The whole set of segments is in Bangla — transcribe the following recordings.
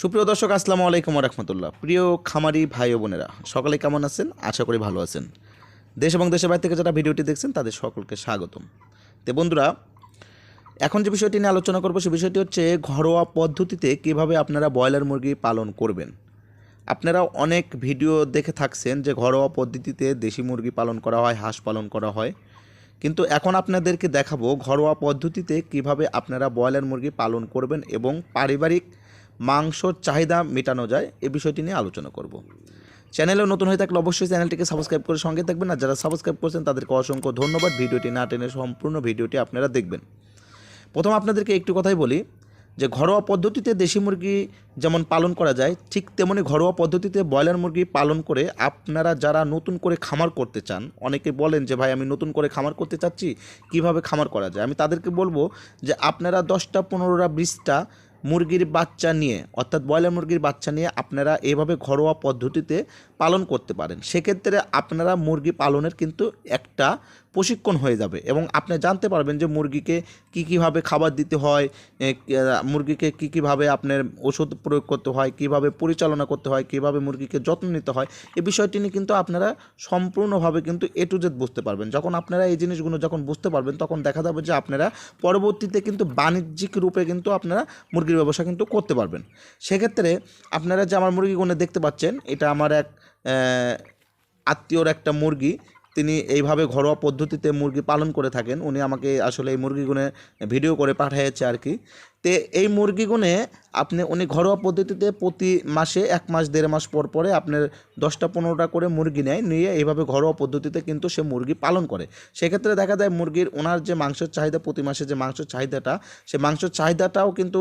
সুপ্রিয় দর্শক, আসসালামু আলাইকুম রহমতুল্লাহ। প্রিয় খামারি ভাই ও বোনেরা, সকলে কেমন আছেন? আশা করি ভালো আছেন। দেশ এবং দেশের বাইরে থেকে যারা ভিডিওটি দেখছেন, তাদের সকলকে স্বাগতম। তো বন্ধুরা, এখন যে বিষয়টি নিয়ে আলোচনা করব, সে বিষয়টি হচ্ছে ঘরোয়া পদ্ধতিতে কীভাবে আপনারা ব্রয়লার মুরগি পালন করবেন। আপনারা অনেক ভিডিও দেখে থাকছেন যে ঘরোয়া পদ্ধতিতে দেশি মুরগি পালন করা হয়, হাঁস পালন করা হয়। কিন্তু এখন আপনাদেরকে দেখাবো ঘরোয়া পদ্ধতিতে কীভাবে আপনারা ব্রয়লার মুরগি পালন করবেন এবং পারিবারিক মাংসর চাহিদা মেটানো যায়, এ বিষয়টি নিয়ে আলোচনা করব। চ্যানেলে নতুন হয়ে থাকলে অবশ্যই চ্যানেলটিকে সাবস্ক্রাইব করে সঙ্গে থাকবেন, আর যারা সাবস্ক্রাইব করছেন তাদেরকে অসংখ্য ধন্যবাদ। ভিডিওটি না টেনে সম্পূর্ণ ভিডিওটি আপনারা দেখবেন। প্রথম আপনাদেরকে একটু কথাই বলি যে, ঘরোয়া পদ্ধতিতে দেশি মুরগি যেমন পালন করা যায়, ঠিক তেমনি ঘরোয়া পদ্ধতিতে ব্রয়লার মুরগি পালন করে আপনারা যারা নতুন করে খামার করতে চান, অনেকে বলেন যে, ভাই, আমি নতুন করে খামার করতে চাচ্ছি, কীভাবে খামার করা যায়? আমি তাদেরকে বলব যে, আপনারা দশটা, পনেরোটা, বিশটা মুরগির বাচ্চা নিয়ে, অর্থাৎ ব্রয়লার মুরগির বাচ্চা নিয়ে আপনারা এভাবে ঘরোয়া পদ্ধতিতে পালন করতে পারেন। সেক্ষেত্রে আপনারা মুরগি পালনের কিন্তু একটা প্রশিক্ষণ হয়ে যাবে এবং আপনি জানতে পারবেন যে মুরগিকে কী কীভাবে খাবার দিতে হয় মুরগিকে কী কীভাবে আপনার ওষুধ প্রয়োগ করতে হয়, কীভাবে পরিচালনা করতে হয়, কীভাবে মুরগিকে যত্ন নিতে হয় এই বিষয়টি নিয়ে কিন্তু আপনারা সম্পূর্ণভাবে কিন্তু এ টু জেড বুঝতে পারবেন। যখন আপনারা এই জিনিসগুলো যখন বুঝতে পারবেন, তখন দেখা যাবে যে আপনারা পরবর্তীতে কিন্তু বাণিজ্যিক রূপে কিন্তু আপনারা মুরগির ব্যবসা কিন্তু করতে পারবেন। সেক্ষেত্রে আপনারা যে আমার মুরগিগুলো দেখতে পাচ্ছেন, এটা আমার এক আত্মীয়র একটা মুরগি তিনি এইভাবে ঘরোয়া পদ্ধতিতে মুরগি পালন করে থাকেন। উনি আমাকে আসলে এই মুরগিগুলো ভিডিও করে পাঠিয়েছে আর কি। তে এই মুরগিগুনে আপনি উনি ঘরোয়া পদ্ধতিতে প্রতি মাসে এক মাস, দেড় মাস পর পরে আপনার দশটা, পনেরোটা করে মুরগি নেয়, নিয়ে এইভাবে ঘরোয়া পদ্ধতিতে কিন্তু সে মুরগি পালন করে। সেক্ষেত্রে দেখা যায় মুরগির ওনার যে মাংসের চাহিদা, প্রতি মাসে যে মাংসের চাহিদাটা, সে মাংসের চাহিদাটাও কিন্তু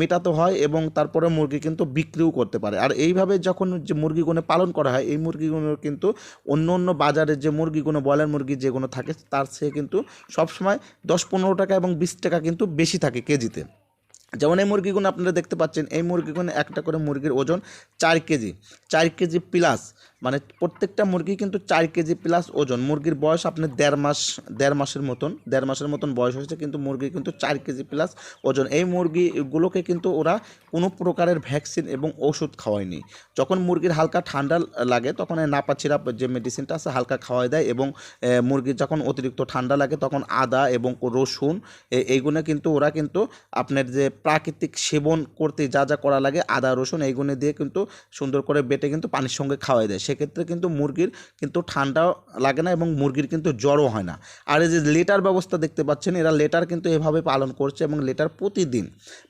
মেটাতে হয় এবং তারপরে মুরগি কিন্তু বিক্রিও করতে পারে। আর এইভাবে যখন যে মুরগিগুলো পালন করা হয়, এই মুরগিগুলো কিন্তু অন্য অন্য বাজারে যে মুরগিগুলো ব্রয়লার মুরগি যেগুলো থাকে, তার সে কিন্তু সবসময় দশ, পনেরো টাকা এবং বিশ টাকা কিন্তু বেশি থাকে কেজিতে। যেমন এই মুরগিগুলো আপনারা দেখতে পাচ্ছেন, এই মুরগিগুলো একটা করে মুরগির ওজন চার কেজি চার কেজি প্লাস মানে প্রত্যেকটা মুরগি কিন্তু চার কেজি প্লাস ওজন। মুরগির বয়স আপনার দেড় মাস, দেড় মাসের মতন, দেড় মাসের মতন বয়স হয়েছে কিন্তু মুরগি কিন্তু চার কেজি প্লাস ওজন। এই মুরগিগুলোকে কিন্তু ওরা কোনো প্রকারের ভ্যাকসিন এবং ওষুধ খাওয়ায়নি। যখন মুরগির হালকা ঠান্ডা লাগে, তখন নাপা সিরাপ যে মেডিসিনটা আছে হালকা খাওয়াই দেয় এবং মুরগির যখন অতিরিক্ত ঠান্ডা লাগে, তখন আদা এবং রসুন এইগুলো কিন্তু ওরা কিন্তু আপনার যে প্রাকৃতিক সেবন করতে যা যা করা লাগে, আদা, রসুন এইগুলো দিয়ে কিন্তু সুন্দর করে বেটে কিন্তু পানির সঙ্গে খাওয়াই দেয়। সেক্ষেত্রে কিন্তু মুরগির কিন্তু ঠান্ডা লাগে না এবং মুরগির কিন্তু জ্বরও হয় না। আর এই যে লেটার ব্যবস্থা দেখতে পাচ্ছেন, এরা লেটার কিন্তু এভাবে পালন করছে এবং লেটার প্রতিদিন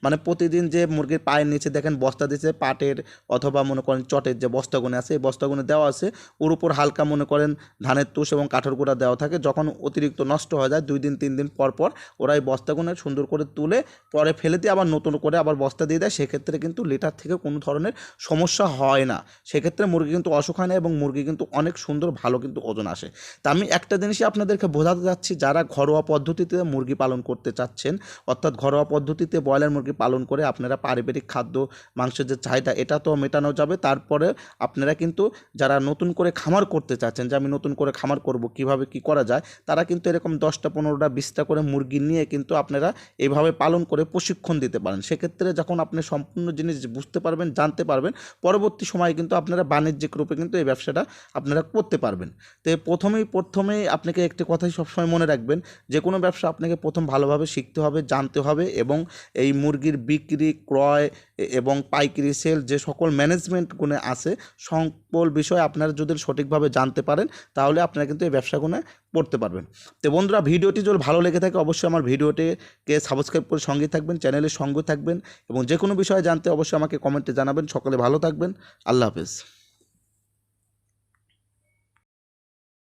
মানে প্রতিদিন যে মুরগির পায়ের নিচে দেখেন বস্তা দিচ্ছে পাটের অথবা মনে করেন চটের যে বস্তাগুলো আছে, এই বস্তাগুলো দেওয়া আছে। ওর উপর হালকা মনে করেন ধানের তুষ এবং কাঠের গুঁড়া দেওয়া থাকে। যখন অতিরিক্ত নষ্ট হয়ে যায়, দুই দিন, তিন দিন পর পর ওরা এই বস্তাগুনে সুন্দর করে তুলে পরে ফেলে দিয়ে আবার নতুন করে আবার বস্তা দিয়ে দেয়। সেক্ষেত্রে কিন্তু লেটার থেকে কোনো ধরনের সমস্যা হয় না। সেক্ষেত্রে মুরগি কিন্তু অসুখ হয় না এবং মুরগি কিন্তু অনেক সুন্দর, ভালো কিন্তু ওজন আসে। তা আমি একটা জিনিসই আপনাদেরকে বোঝাতে যাচ্ছি যারা ঘরোয়া পদ্ধতিতে মুরগি পালন করতে চাচ্ছেন, অর্থাৎ ঘরোয়া পদ্ধতিতে ব্রয়লার মুরগি পালন করে আপনারা পারিবারিক খাদ্য, মাংসের যে চাহিদা, এটা তো মেটানো যাবে। তারপরে আপনারা কিন্তু যারা নতুন করে খামার করতে চাচ্ছেন, যে আমি নতুন করে খামার করব, কীভাবে কি করা যায়, তারা কিন্তু এরকম দশটা, পনেরোটা, বিশটা করে মুরগি নিয়ে কিন্তু আপনারা এইভাবে পালন করে প্রশিক্ষণ দিতে পারেন। সেক্ষেত্রে যখন আপনি সম্পূর্ণ জিনিস বুঝতে পারবেন, জানতে পারবেন, পরবর্তী সময়ে কিন্তু আপনারা বাণিজ্যিক রূপে কিন্তু এই ব্যবসাটা আপনারা করতে পারবেন। তো প্রথমেই প্রথমেই আপনাকে একটি কথাই সবসময় মনে রাখবেন, যে কোনো ব্যবসা আপনাকে প্রথম ভালোভাবে শিখতে হবে, জানতে হবে এবং এই মুরগির বিক্রি, ক্রয় এবং পাইকারি সেল যে সকল ম্যানেজমেন্টগুলো আছে, সকল বিষয় আপনারা যদি সঠিকভাবে জানতে পারেন, তাহলে আপনারা কিন্তু এই ব্যবসাগুলো করতে পারবেন। তো বন্ধুরা, ভিডিওটি যদি ভালো লেগে থাকে, অবশ্যই আমার ভিডিওটিকে সাবস্ক্রাইব করে সঙ্গে থাকবেন চ্যানেলের সঙ্গে থাকবেন এবং যে কোনো বিষয়ে জানতে অবশ্যই আমাকে কমেন্টে জানাবেন। সকলে ভালো থাকবেন। আল্লাহ হাফেজ।